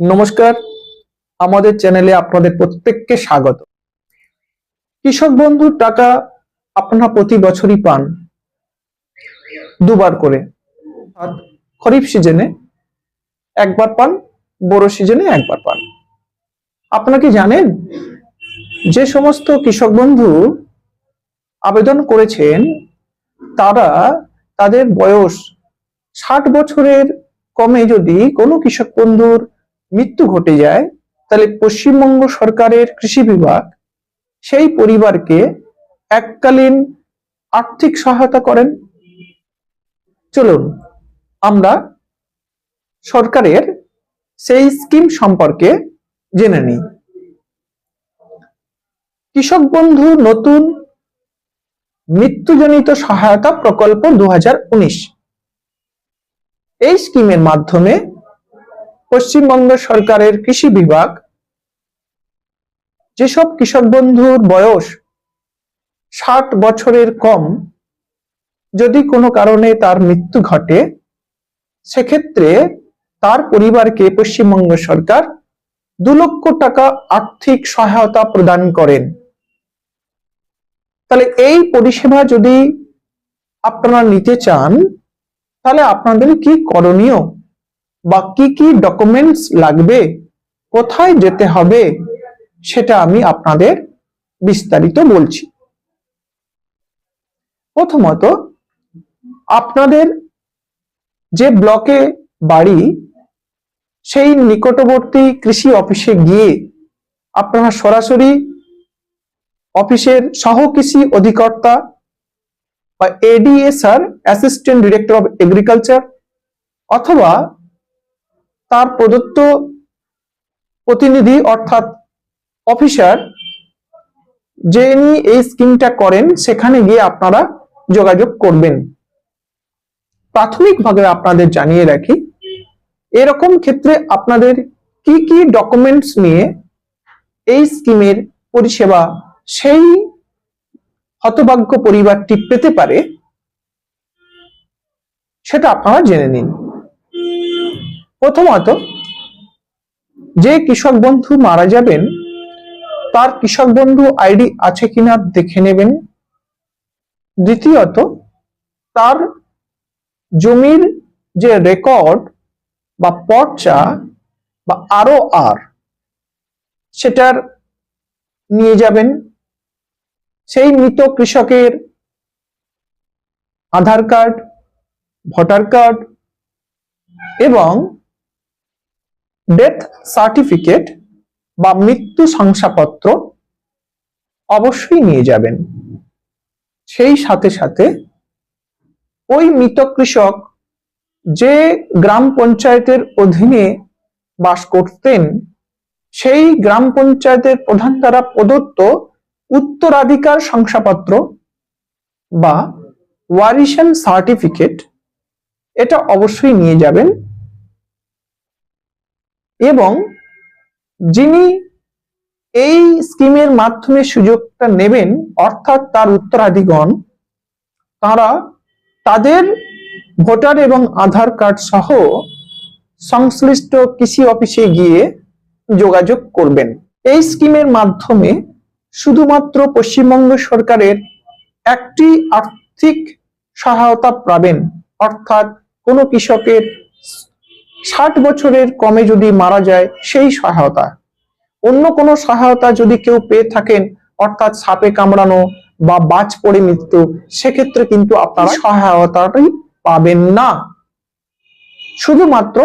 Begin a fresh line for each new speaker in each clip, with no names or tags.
নমস্কার, আমাদের চ্যানেলে আপনাদের প্রত্যেককে স্বাগত। কৃষক বন্ধুর টাকা আপনারা প্রতি বছরই পান। দুবার করে। খরিফ সিজনে একবার পান, বড় সিজনে একবার পান। আপনারা কি জানেন, যে সমস্ত কৃষক বন্ধু আবেদন করেছেন, তারা তাদের বয়স ষাট বছরের কমে যদি কোনো কৃষক বন্ধুর মৃত্যু ঘটে যায়, তাহলে পশ্চিমবঙ্গ সরকারের কৃষি বিভাগ সেই পরিবারকে এককালীন আর্থিক সহায়তা করেন। চলুন, আমরা সরকারের সেই স্কিম সম্পর্কে জেনে নিই। কৃষক বন্ধু নতুন মৃত্যুজনিত সহায়তা প্রকল্প দু হাজার উনিশ। এই স্কিমের মাধ্যমে পশ্চিমবঙ্গ সরকারের কৃষি বিভাগ, যেসব কৃষক বন্ধুর বয়স ষাট বছরের কম, যদি কোনো কারণে তার মৃত্যু ঘটে, সেক্ষেত্রে তার পরিবারকে পশ্চিমবঙ্গ সরকার দু লক্ষ টাকা আর্থিক সহায়তা প্রদান করেন। তাহলে এই পরিষেবা যদি আপনারা নিতে চান, তাহলে আপনাদের কি করণীয়? বা কি কি ডকুমেন্টস লাগবে, কোথায় যেতে হবে, সেটা আমি আপনাদের বিস্তারিত বলছি। প্রথমত, আপনাদের যে ব্লকে বাড়ি, সেই নিকটবর্তী কৃষি অফিসে গিয়ে আপনারা সরাসরি অফিসের সহ কৃষি অধিকর্তা বা ADSR assistant director of agriculture অথবা তার প্রদত্ত প্রতিনিধি অর্থাৎ অফিসার যিনি এই স্কিমটা করেন, সেখানে গিয়ে আপনারা যোগাযোগ করবেন। প্রাথমিকভাবে আপনাদের জানিয়ে রাখি, এরকম ক্ষেত্রে আপনাদের কি কি ডকুমেন্টস নিয়ে এই স্কিমের পরিষেবা সেই হতভাগ্য পরিবারটি পেতে পারে, সেটা আপনারা জেনে নিন। প্রথমত, যে কৃষক বন্ধু মারা যাবেন, তার কৃষক বন্ধু আইডি আছে কিনা দেখে নেবেন। দ্বিতীয়ত, তার জমির যে রেকর্ড বা পর্চা বা আরও আর, সেটার নিয়ে যাবেন। সেই মৃত কৃষকের আধার কার্ড, ভোটার কার্ড এবং ডেথ সার্টিফিকেট বা মৃত্যু শংসাপত্র অবশ্যই নিয়ে যাবেন। সেই সাথে সাথে ওই মৃত কৃষক যে গ্রাম পঞ্চায়েতের অধীনে বাস করতেন, সেই গ্রাম পঞ্চায়েতের প্রধান দ্বারা প্রদত্ত উত্তরাধিকার শংসাপত্র বা ওয়ারিশন সার্টিফিকেট এটা অবশ্যই নিয়ে যাবেন। এবং যিনি এই স্কিমের মাধ্যমে সুযোগটা নেবেন, অর্থাৎ তার উত্তরাধিগণ তারা তাদের ভোটার এবং আধার কার্ড সহ সংশ্লিষ্ট কৃষি অফিসে গিয়ে যোগাযোগ করবেন। এই স্কিমের মাধ্যমে শুধুমাত্র পশ্চিমবঙ্গ সরকারের একটি আর্থিক সহায়তা পাবেন, অর্থাৎ কোনো কৃষকের ষাট বছরের কমে যদি মারা যায় সেই সহায়তা। অন্য কোনো সহায়তা যদি কেউ পেয়ে থাকেন অর্থাৎ সাপে কামড়ানো বা বাজ পড়ে মৃত্যু সেক্ষেত্রে কিন্তু আপনারা সহায়তাটি পাবেন না। শুধুমাত্র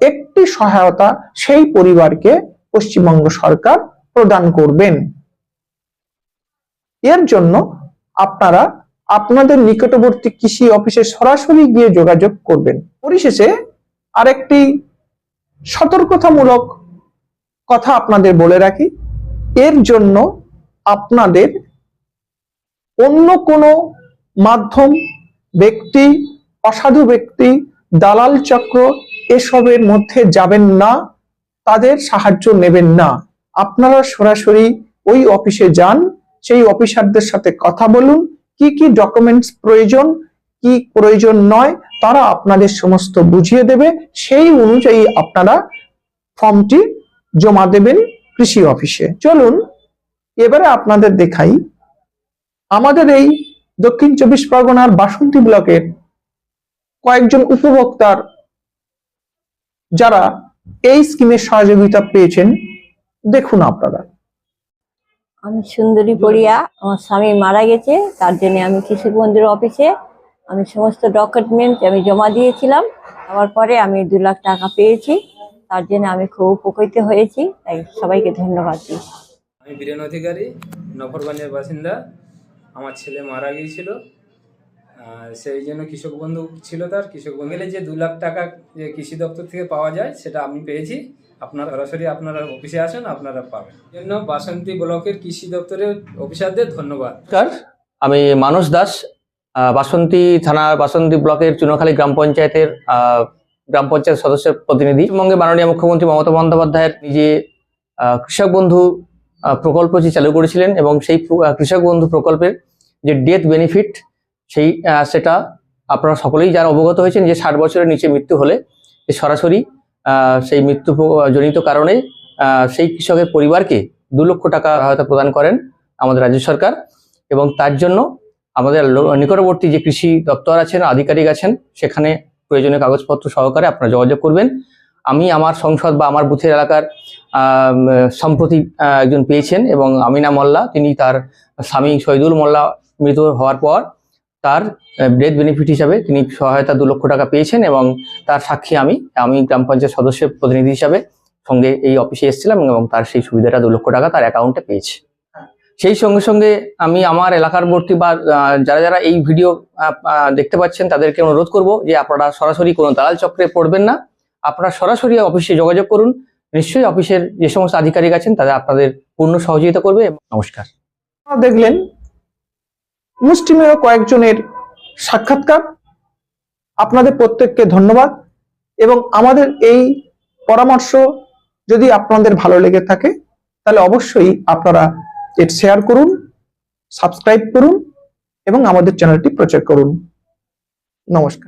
একটি সহায়তা সেই পরিবারকে পশ্চিমবঙ্গ সরকার প্রদান করবেন। এর জন্য আপনারা আপনাদের নিকটবর্তী কৃষি অফিসে সরাসরি গিয়ে যোগাযোগ করবেন। পরিশেষে আরেকটি সতর্কতামূলক কথা আপনাদের বলে রাখি। এর জন্য আপনাদের অন্য কোনো মাধ্যম, ব্যক্তি, অসাধু ব্যক্তি, দালাল চক্র এসবের মধ্যে যাবেন না, তাদের সাহায্য নেবেন না। আপনারা সরাসরি ওই অফিসে যান, সেই অফিসারদের সাথে কথা বলুন, কি কি ডকুমেন্টস প্রয়োজন, কি প্রয়োজন নয় তারা আপনাদের সমস্ত বুঝিয়ে দেবে। সেই অনুযায়ী আপনারা ফর্মটি জমা দেবেন কৃষি অফিসে। চলুন, এবারে আপনাদের দেখাই। আমাদের এই দক্ষিণ চব্বিশ পরগনার বাসন্তী ব্লকের কয়েকজন উপভোক্তার যারা এই স্কিমের সহযোগিতা পেয়েছেন, দেখুন আপনারা।
আমি সুন্দরী পড়িয়া, আমার স্বামী মারা গেছে, তার জন্য আমি কৃষক বন্ধুর অফিসে আমি সমস্ত ডকুমেন্ট আমি জমা দিয়েছিলাম। আমার পরে আমি দু লাখ টাকা পেয়েছি। তার জন্য আমি খুব উপকৃত হয়েছি। তাই সবাইকে ধন্যবাদ দিই।
আমি বীরেন অধিকারী নফরগঞ্জের বাসিন্দা। আমার ছেলে মারা গিয়েছিল। আহ, সেই জন্য কৃষক বন্ধু ছিল তার। কৃষক বন্ধু যে দু লাখ টাকা যে কৃষি দপ্তর থেকে পাওয়া যায় সেটা আমি পেয়েছি। আপনার সরাসরি আপনারা অফিসে আসেন আপনারা পাবেন। এই জন্য বাসন্তী ব্লকের কৃষি দপ্তরের অফিসারদের ধন্যবাদ।
আমি মানস দাস। বাসন্তী থানা বাসন্তী ব্লকের চুনখালী গ্রাম পঞ্চায়েতের গ্রাম পঞ্চায়েত সদস্যের প্রতিনিধি। পশ্চিমবঙ্গে মাননীয় মুখ্যমন্ত্রী মমতা বন্দ্যোপাধ্যায়ের নিজে কৃষক বন্ধু প্রকল্পটি চালু করেছিলেন এবং সেই কৃষক বন্ধু প্রকল্পের যে ডেথ বেনিফিট সেই সেটা আপনারা সকলেই যারা অবগত হয়েছেন যে ষাট বছরের নিচে মৃত্যু হলে সরাসরি সেই মৃত্যু জনিত কারণে সেই কৃষকের পরিবারকে দু লক্ষ টাকা সহায়তা প্রদান করেন আমাদের রাজ্য সরকার এবং তার জন্য আমাদের নিকটবর্তী যে কৃষি দপ্তর আছেন, আধিকারিক আছেন, সেখানে প্রয়োজনীয় কাগজপত্র সহকারে আপনারা যোগাযোগ করবেন। আমি আমার সংসদ বা আমার বুথের এলাকার সম্প্রতি একজন পেয়েছেন এবং আমিনা মোল্লা, তিনি তার স্বামী শহীদুল মোল্লা মৃত হওয়ার পর তার ডেথ বেনিফিট হিসাবে তিনি সহায়তা দু লক্ষ টাকা পেয়েছেন এবং তার সাক্ষী আমি আমি গ্রাম পঞ্চায়েত সদস্যের প্রতিনিধি হিসাবে সঙ্গে এই অফিসে এসেছিলাম এবং তার সেই সুবিধাটা দু লক্ষ টাকা তার অ্যাকাউন্টে পেয়েছে। সেই সঙ্গে সঙ্গে আমি আমার এলাকারবর্তী বা আহ, যারা যারা এই ভিডিও দেখতে পাচ্ছেন তাদেরকে অনুরোধ করব যে আপনারা সরাসরি কোনো দালাল চক্রে পড়বেন না। আপনারা সরাসরি অফিসে যোগাযোগ করুন। নিশ্চয়ই অফিসের যে সমস্ত আধিকারিক আছেন তাদের আপনাদের পূর্ণ সহযোগিতা করবে নমস্কার।
দেখলেন মুষ্টিমেয় কয়েকজনের সাক্ষাৎকার। আপনাদের প্রত্যেককে ধন্যবাদ এবং আমাদের এই পরামর্শ যদি আপনাদের ভালো লেগে থাকে তাহলে অবশ্যই আপনারা এর শেয়ার করুন সাবস্ক্রাইব করুন এবং আমাদের চ্যানেলটি প্রচার করুন। নমস্কার।